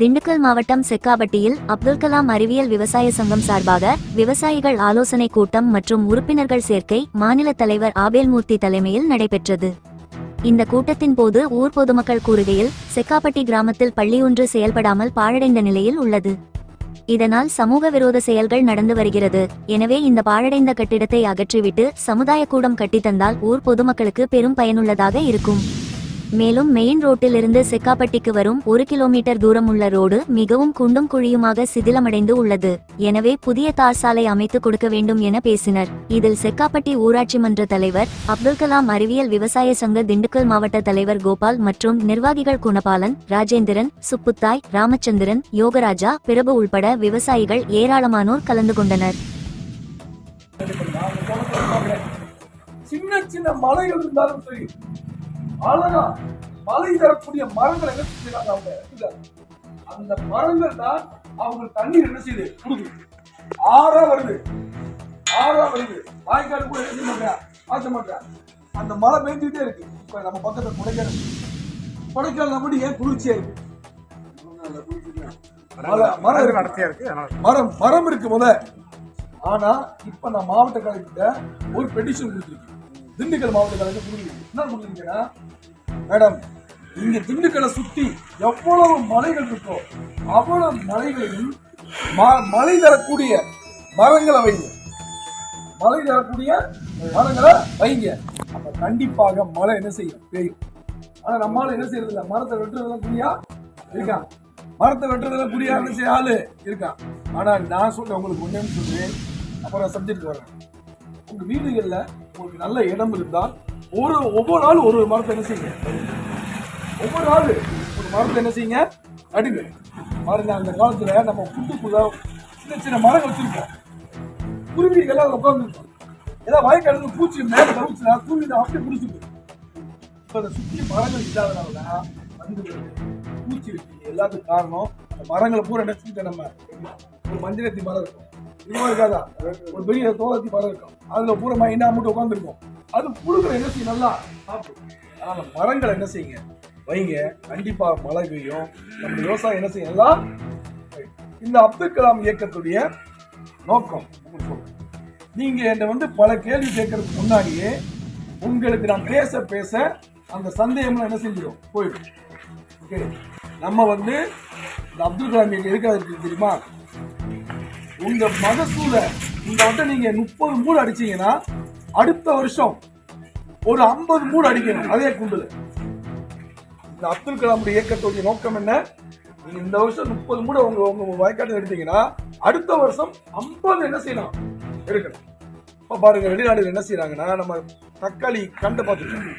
திண்டுக்கல் மாவட்டம் செக்காபட்டியில் அப்துல் கலாம் அறிவியல் விவசாய சங்கம் சார்பாக விவசாயிகள் ஆலோசனை கூட்டம் மற்றும் உறுப்பினர்கள் சேர்க்கை மாநில தலைவர் ஆபேல்மூர்த்தி தலைமையில் நடைபெற்றது. இந்த கூட்டத்தின் போது ஊர் பொதுமக்கள் கூறுகையில் செக்காப்பட்டி கிராமத்தில் பள்ளி ஒன்று செயல்படாமல் பாழடைந்த நிலையில் உள்ளது. இதனால் சமூக விரோத செயல்கள் நடந்து வருகிறது. எனவே இந்த பாழடைந்த கட்டிடத்தை அகற்றிவிட்டு சமுதாய கூடம் கட்டித்தந்தால் ஊர் பொதுமக்களுக்கு பெரும் பயனுள்ளதாக இருக்கும். மேலும் மெயின் ரோட்டிலிருந்து செக்காப்பட்டிக்கு வரும் ஒரு கிலோமீட்டர் தூரம் உள்ள ரோடு மிகவும் குண்டும் குழியுமாக சிதிலமடைந்து உள்ளது. எனவே புதிய தார் சாலை அமைத்து கொடுக்க வேண்டும் என பேசினர். இதில் செக்காப்பட்டி ஊராட்சி மன்ற தலைவர் அப்துல் கலாம் அறிவியல் விவசாய சங்க திண்டுக்கல் மாவட்ட தலைவர் கோபால் மற்றும் நிர்வாகிகள் குணபாலன் ராஜேந்திரன் சுப்புத்தாய் ராமச்சந்திரன் யோகராஜா பிரபு உள்பட விவசாயிகள் ஏராளமானோர் கலந்து கொண்டனர். சின்ன சின்ன மலைகள் இருந்தாலும் சரி அழகா மலை தரக்கூடிய மரங்கள் என்ன செஞ்சுறாங்க அவங்க. அந்த மரங்கள் தான் அவங்க தண்ணீர் என்ன செய்யுது? கொடுக்குது. ஆறா வருது. ஆறா வருது. வாய்க்காடு கூட என்ன செய்ய மாட்டேன் மாட்டேன் அந்த மழை பெஞ்சிட்டே இருக்கு. இப்ப நம்ம பக்கத்துல கொடைக்கானல். கொடைக்கானல் அப்படி ஏன் குளிர்ச்சியா இருக்கு மரம் இருக்கு. நடத்தியா இருக்கு மரம் மரம் இருக்கு முத ஆனா இப்ப நான் மாவட்ட கலெக்டர்கிட்ட ஒரு பெட்டிஷன் கொடுத்துருக்கேன். திண்டுக்கல் மாவட்ட கலெக்டர் என்ன கொடுத்துருக்கேன்னா மேடம் இங்க திண்டுக்கலை சுத்தி எவ்வளவு மலைகள் இருக்கோ அவ்வளவு மலைகளையும் ம- தரக்கூடிய மரங்களை வைங்க. மலை தரக்கூடிய மரங்களை வைங்க. அப்ப கண்டிப்பாக மழை என்ன செய்யும்? பெய்யும். ஆனா நம்மளால என்ன செய்யறது இல்லை மரத்தை வெட்டுறதுலாம் புரியா? இருக்கான் மரத்தை வெட்டுறதுலாம் புரியா? என்ன செய்ய ஆளு? இருக்கான் ஆனா நான் சொல்றேன் உங்களுக்கு ஒண்ணு சொல்றேன் அப்புறம் சப்ஜெக்ட் வரேன் உங்க வீடுகள்ல உங்களுக்கு நல்ல இடம் இருந்தால் ஒரு ஒவ்வொரு நாளும் ஒரு ஒரு மரத்தை என்ன செய்யுங்க? ஒவ்வொரு நாள் ஒரு மரத்தை என்ன செய்யுங்க? நடுங்க. பாருங்க அந்த காலத்தில் நம்ம புட்டுக்குள்ள சின்ன சின்ன மரங்கள் வச்சிருக்கோம் குருவிகள் எல்லாம் உட்காந்துருக்கும் ஏதாவது வயக்காடு பூச்சி மேலே தவிச்சுனா குருவி அப்படியே பிடிச்சிருக்கு இப்போ அதை சுற்றி மரங்கள் இல்லாதனால வந்து பூச்சி வெட்டி எல்லாத்துக்கும் காரணம் அந்த மரங்களை பூரா என்ன நம்ம. ஒரு மஞ்சளத்தி மரம் இருக்கும். இதுவா இருக்காதா ஒரு பெரிய தோலத்தி மரம் இருக்கும் அதுல பூரா மைனா மட்டும் உட்காந்துருக்கும் அது புழுக்களை என்ன செய்யும்? நல்லா சாப்பிடும். அந்த மரங்களை என்ன செய்யுங்க? வைங்க. கண்டிப்பா மழை பெய்யும். நம்ம விவசாயம் என்ன செய்யும்? நல்லா இந்த அப்துல் கலாம் இயக்கத்துடைய நோக்கம் நீங்க என்னை வந்து பல கேள்வி கேட்கறதுக்கு முன்னாடியே உங்களுக்கு நான் பேச பேச அந்த சந்தேகம்லாம் என்ன செஞ்சிடும்? போயிடும். ஓகே நம்ம வந்து இந்த அப்துல் கலாம் இயக்கம் இருக்கிறதுக்கு தெரியுமா? உங்க மகசூல இந்த வட்டம் நீங்க முப்பது மூடு அடிச்சீங்கன்னா அடுத்த வருஷம் ஒரு ஐம்பது மூடு அடிக்கணும் அதே குண்டுல. இந்த அப்துல் கலாம் இயக்கத்துடைய நோக்கம் என்ன? நீங்க இந்த வருஷம் முப்பது மூட உங்க உங்க வயக்காட்டு எடுத்தீங்கன்னா அடுத்த வருஷம் ஐம்பது என்ன செய்யலாம்? எடுக்கணும். இப்ப பாருங்க வெளிநாடுகள் என்ன செய்யறாங்கன்னா நம்ம தக்காளி கண்டை பார்த்துருக்கோம்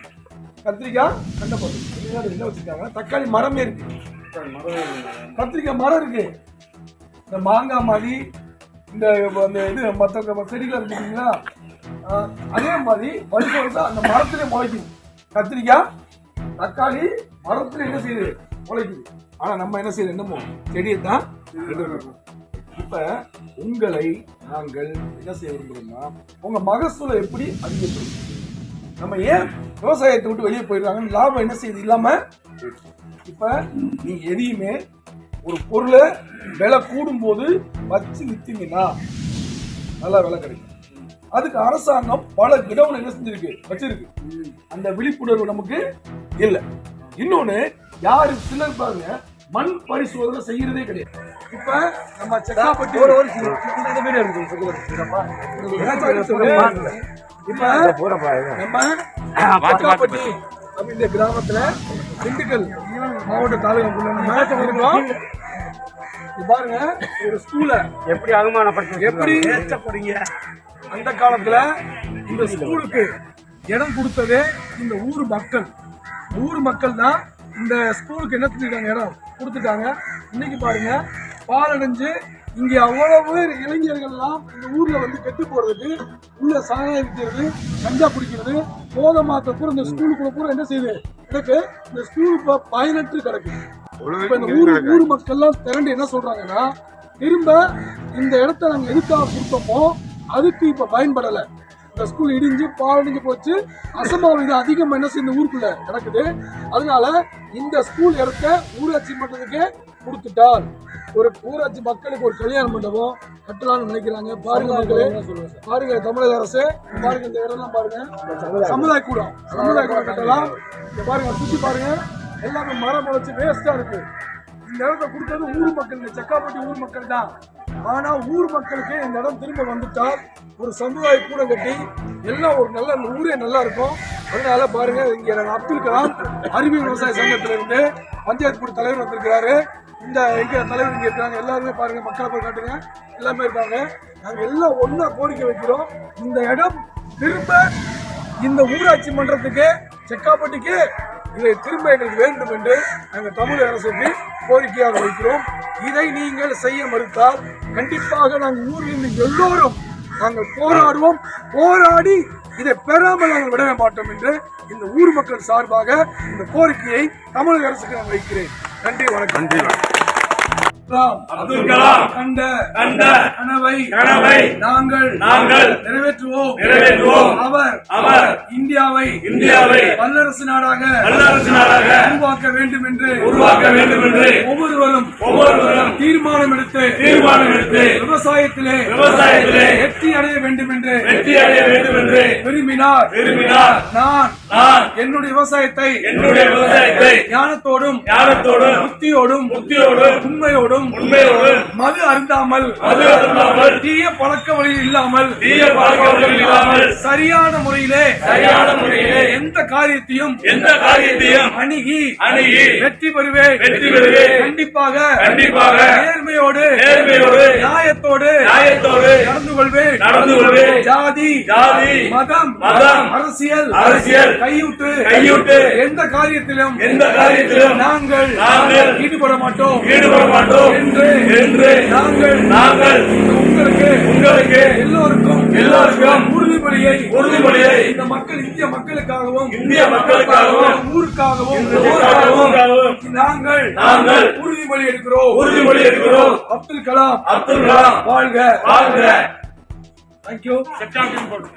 கத்திரிக்காய் கண்டை பார்த்துருக்கோம் வெளிநாடு என்ன வச்சிருக்காங்க தக்காளி மரமே இருக்கு. கத்திரிக்காய் மரம் இருக்கு. இந்த மாங்காய் மாதிரி இந்த அந்த இது மற்ற செடிகள் இருக்குங்களா அதே மாதிரி வருஷம் வருஷம் அந்த மரத்திலே முளைக்கும் கத்திரிக்காய் தக்காளி மரத்தில் என்ன செய்யுது? முளைக்குது. ஆனால் நம்ம என்ன செய்யுது? என்னமோ செடியை தான் இப்போ உங்களை நாங்கள் என்ன செய்ய விரும்புகிறோம்னா உங்கள் மகசூலை எப்படி அதிகப்படுத்தும் நம்ம ஏன் விவசாயத்தை விட்டு வெளியே போயிடுறாங்க லாபம் என்ன செய்யுது? இல்லாமல் இப்போ நீங்கள் எதையுமே ஒரு பொருளை விலை கூடும் போது வச்சு வித்தீங்கன்னா நல்ல விலை கிடைக்கும். அதுக்கு அரசாங்கம் பல கிடவுல என்ன செஞ்சிருக்கு? வச்சிருக்கு. அந்த விழிப்புணர்வு நமக்கு இல்ல. இன்னொன்னு யாரு சிலர் பாருங்க மண் பரிசோதனை செய்யறதே கிடையாது. இப்ப நம்ம செக்காப்பட்டி ஒரு ஒரு இப்ப நம்ம செக்காப்பட்டி அப்படின்ற கிராமத்துல திண்டுக்கல் மாவட்ட தாலுகாக்குள்ள நம்ம இருக்கோம் பாருங்க ஒரு ஸ்கூல எப்படி அவமானப்படுத்தி எப்படி ஏற்றப்படுங்க அந்த காலத்துல இந்த ஸ்கூலுக்கு இடம் கொடுத்ததே இந்த ஊர் மக்கள். ஊர் மக்கள் தான் இந்த ஸ்கூலுக்கு என்ன செஞ்சிருக்காங்க? இடம் கொடுத்துட்டாங்க. இன்னைக்கு பாருங்க பாலடைஞ்சு இங்க அவ்வளவு இளைஞர்கள்லாம் இந்த ஊர்ல வந்து கெட்டு போறதுக்கு உள்ள சாராயம் விற்கிறது கஞ்சா குடிக்கிறது போதை மாத்த பூரா இந்த ஸ்கூலுக்குள்ள பூரா என்ன செய்யுது? கிடக்கு. இந்த ஸ்கூல் இப்ப பயனற்று கிடக்கு. இப்ப இந்த ஊர் ஊர் மக்கள் எல்லாம் திரண்டு என்ன சொல்றாங்கன்னா திரும்ப இந்த இடத்த நாங்க எதுக்காக கொடுத்தோமோ அதுக்கு இப்ப பயன்படல. இந்த ஸ்கூல் இடிஞ்சு பாழடைஞ்சு போச்சு. அசம்பாவிதம் அதிகம் என்ன செய்ய இந்த ஊருக்குள்ள கிடக்குது. அதனால இந்த ஸ்கூல் இடத்த ஊராட்சி மன்றத்துக்கு கொடுத்துட்டால் ஒரு ஊராட்சி மக்களுக்கு ஒரு கல்யாண மண்டபம் கட்டலாம்னு நினைக்கிறாங்க. பாருங்க மக்களே. பாருங்க தமிழக அரசு. பாருங்க இந்த இடம்லாம் பாருங்க. சமுதாய கூடம். சமுதாய கூடம் கட்டலாம். பாருங்க சுத்தி பாருங்க. எல்லாமே மரம் முளைச்சு வேஸ்டா இருக்கு. இந்த இடத்த கொடுத்தது ஊர் மக்கள் இந்த செக்காப்பட்டி ஊர் மக்கள் தான். ஆனா ஊர் மக்களுக்கு இந்த இடம் திரும்ப வந்துட்டால் ஒரு சமுதாய கூட கட்டி எல்லாம் ஒரு நல்ல ஊரே நல்லா இருக்கும். அதனால பாருங்க இங்க அப்துல் கலாம் அறிவியல் விவசாய சங்கத்துல இருந்து பஞ்சாயத்து போர்டு தலைவர் வந்திருக்கிறாரு. இந்த எங்க தலைவர் இங்க இருக்காங்க. எல்லாருமே பாருங்க மக்களை போய் காட்டுங்க. எல்லாமே இருக்காங்க. நாங்க எல்லாம் ஒன்றா கோரிக்கை வைக்கிறோம். இந்த இடம் திரும்ப இந்த ஊராட்சி மன்றத்துக்கு செக்காப்பட்டிக்கு இதை திரும்ப எங்களுக்கு வேண்டும் என்று நாங்கள் தமிழக அரசுக்கு கோரிக்கையாக வைக்கிறோம். இதை நீங்கள் செய்ய மறுத்தால் கண்டிப்பாக நாங்கள் ஊரில் இருந்து எல்லோரும் நாங்கள் போராடுவோம். போராடி இதை பெறாமல் நாங்கள் விடவே மாட்டோம் என்று இந்த ஊர் மக்கள் சார்பாக இந்த கோரிக்கையை தமிழக அரசுக்கு நான் வைக்கிறேன். நன்றி வணக்கம். நன்றி அப்துல் கலாம். கண்ட கண்ட கனவை கனவை நாங்கள் நாங்கள் நிறைவேற்றுவோம். நிறைவேற்றுவோம். அவர் அவர் இந்தியாவை இந்தியாவை வல்லரசு நாடாக வல்லரசு நாடாக உருவாக்க வேண்டும் என்று உருவாக்க வேண்டும் என்று ஒவ்வொருவரும் ஒவ்வொருவரும் தீர்மானம் எடுத்து தீர்மானம் எடுத்து விவசாயத்திலே விவசாயத்திலே வெற்றி அடைய வேண்டும் என்று வெற்றி அடைய வேண்டும் என்று விரும்பினார். விரும்பினார். நான் நான் என்னுடைய விவசாயத்தை என்னுடைய விவசாயத்தை ஞானத்தோடும் ஞானத்தோடும் புத்தியோடும் புத்தியோடும் உண்மையோடும் உண்மையோடும் மது அருந்தாமல் மது அருந்தாமல் தீய பழக்க வழியில் இல்லாமல் தீய பழக்கவழக்கம் இல்லாமல் சரியான முறையிலே சரியான முறையிலே எந்த காரியத்தையும் எந்த காரியத்தையும் அணுகி அணுகி வெற்றி பெறுவேன் வெற்றி பெறுவேன். கண்டிப்பாக கண்டிப்பாக நேர்மையோடு நேர்மையோடு நியாயத்தோடு நியாயத்தோடு நடந்து கொள்வேன் நடந்து கொள்வேன். ஜாதி ஜாதி மதம் மதம் அரசியல் அரசியல் கையூட்டு. கையூட்டு. எந்த காரியத்திலும் எந்த காரியத்திலும் நாங்கள் நாங்கள் ஈடுபட மாட்டோம் ஈடுபட மாட்டோம் என்று என்று நாங்கள் நாங்கள் உங்களுக்கு உங்களுக்கு எல்லோருக்கும் எல்லோருக்கும் உறுதிமொழியை உறுதிமொழியை இந்த மக்கள் இந்திய மக்களுக்காகவும் இந்திய மக்களுக்காகவும் ஊருக்காகவும் நாங்கள் நாங்கள் உறுதிமொழி எடுக்கிறோம். உறுதிமொழி எடுக்கிறோம். அப்துல் கலாம் அப்துல் கலாம் வாழ்க. வாழ்க. தேங்க்யூ செப்டாம்பியன் போட்டு